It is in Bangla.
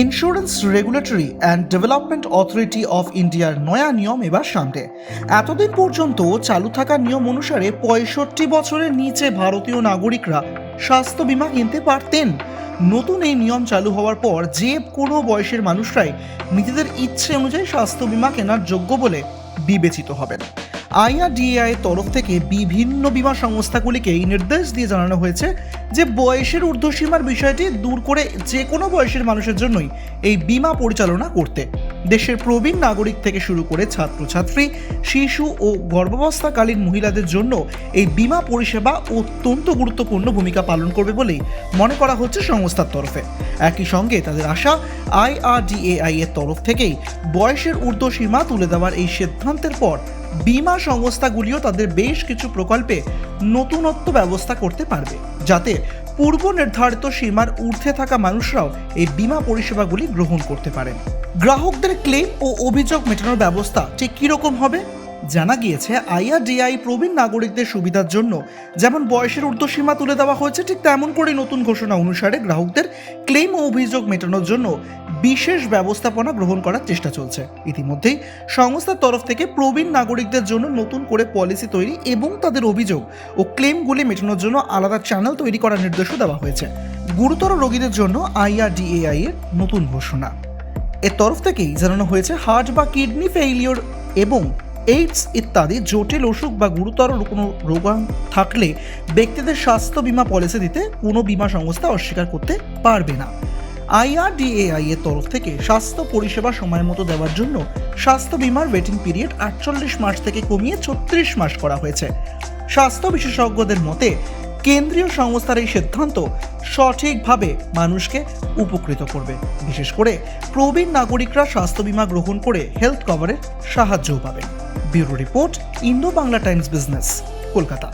Insurance regulatory and development authority of ইন্ডিয়ার নয়া নিয়ম এবার সামনে। এতদিন পর্যন্ত চালু থাকা নিয়ম অনুসারে পঁয়ষট্টি বছরের নিচে ভারতীয় নাগরিকরা স্বাস্থ্য বীমা কিনতে পারতেন। নতুন এই নিয়ম চালু হওয়ার পর যে কোনো বয়সের মানুষরাই নিজেদের ইচ্ছে অনুযায়ী স্বাস্থ্য বীমা কেনার যোগ্য বলে বিবেচিত হবেন। আইআরডিএআই এর তরফ থেকে বিভিন্ন বীমা সংস্থাগুলিকে এই নির্দেশ দিয়ে জানানো হয়েছে যে বয়সের ঊর্ধ্বসীমার বিষয়টি দূর করে যে কোনো বয়সের মানুষের জন্যই এই বীমা পরিচালনা করতে। দেশের প্রবীণ নাগরিক থেকে শুরু করে ছাত্রছাত্রী, শিশু ও গর্ভাবস্থাকালীন মহিলাদের জন্য এই বিমা পরিষেবা অত্যন্ত গুরুত্বপূর্ণ ভূমিকা পালন করবে বলেই মনে করা হচ্ছে সংস্থার তরফে। একই সঙ্গে তাদের আশা আইআরডিএআই এর তরফ থেকেই বয়সের ঊর্ধ্বসীমা তুলে দেওয়ার এই সিদ্ধান্তের পর বীমা সংস্থাগুলিও তাদের বেশ কিছু প্রকল্পে নতুনত্ব ব্যবস্থা করতে পারবে, যাতে পূর্ব নির্ধারিত সীমার ঊর্ধ্বে থাকা মানুষরাও এই বিমা পরিষেবাগুলি গ্রহণ করতে পারেন। গ্রাহকদের ক্লেম ও অভিযোগ মেটানোর ব্যবস্থা ঠিক কীরকম হবে? জানা গিয়েছে, আইআরডিআই প্রবীণ নাগরিকদের সুবিধার জন্য যেমন বয়সের ঊর্ধ্বসীমা তুলে দেওয়া হয়েছে, ঠিক তেমন করে নতুন ঘোষণা অনুসারে গ্রাহকদের ক্লেম ও অভিযোগ মেটানোর জন্য বিশেষ ব্যবস্থাপনা গ্রহণ করার চেষ্টা চলছে। ইতিমধ্যেই সংস্থার তরফ থেকে প্রবীণ নাগরিকদের জন্য নতুন করে পলিসি তৈরি এবং তাদের অভিযোগ ও ক্লেমগুলি মেটানোর জন্য আলাদা চ্যানেল তৈরি করার নির্দেশও দেওয়া হয়েছে। গুরুতর রোগীদের জন্য আইআরডিএআই এর নতুন ঘোষণা। এর তরফ থেকেই জানানো হয়েছে, হার্ট বা কিডনি ফেইলিওর এবং এইডস ইত্যাদি জটিল অসুখ বা গুরুতর কোনো রোগাণ থাকলে ব্যক্তিদের স্বাস্থ্য বীমা পলিসি দিতে কোনো বীমা সংস্থা অস্বীকার করতে পারবে না। আইআরডিএআই এর তরফ থেকে স্বাস্থ্য পরিষেবা সময় মতো দেওয়ার জন্য স্বাস্থ্য বীমার ওয়েটিং পিরিয়ড আটচল্লিশ মাস থেকে কমিয়ে ছত্রিশ মাস করা হয়েছে। স্বাস্থ্য বিশেষজ্ঞদের মতে, কেন্দ্রীয় সংস্থার এই সিদ্ধান্ত সঠিকভাবে মানুষকে উপকৃত করবে। বিশেষ করে প্রবীণ নাগরিকরা স্বাস্থ্য বীমা গ্রহণ করে হেলথ কভারের সাহায্যও পাবেন। Bureau report Indo Bangla Times Business Kolkata.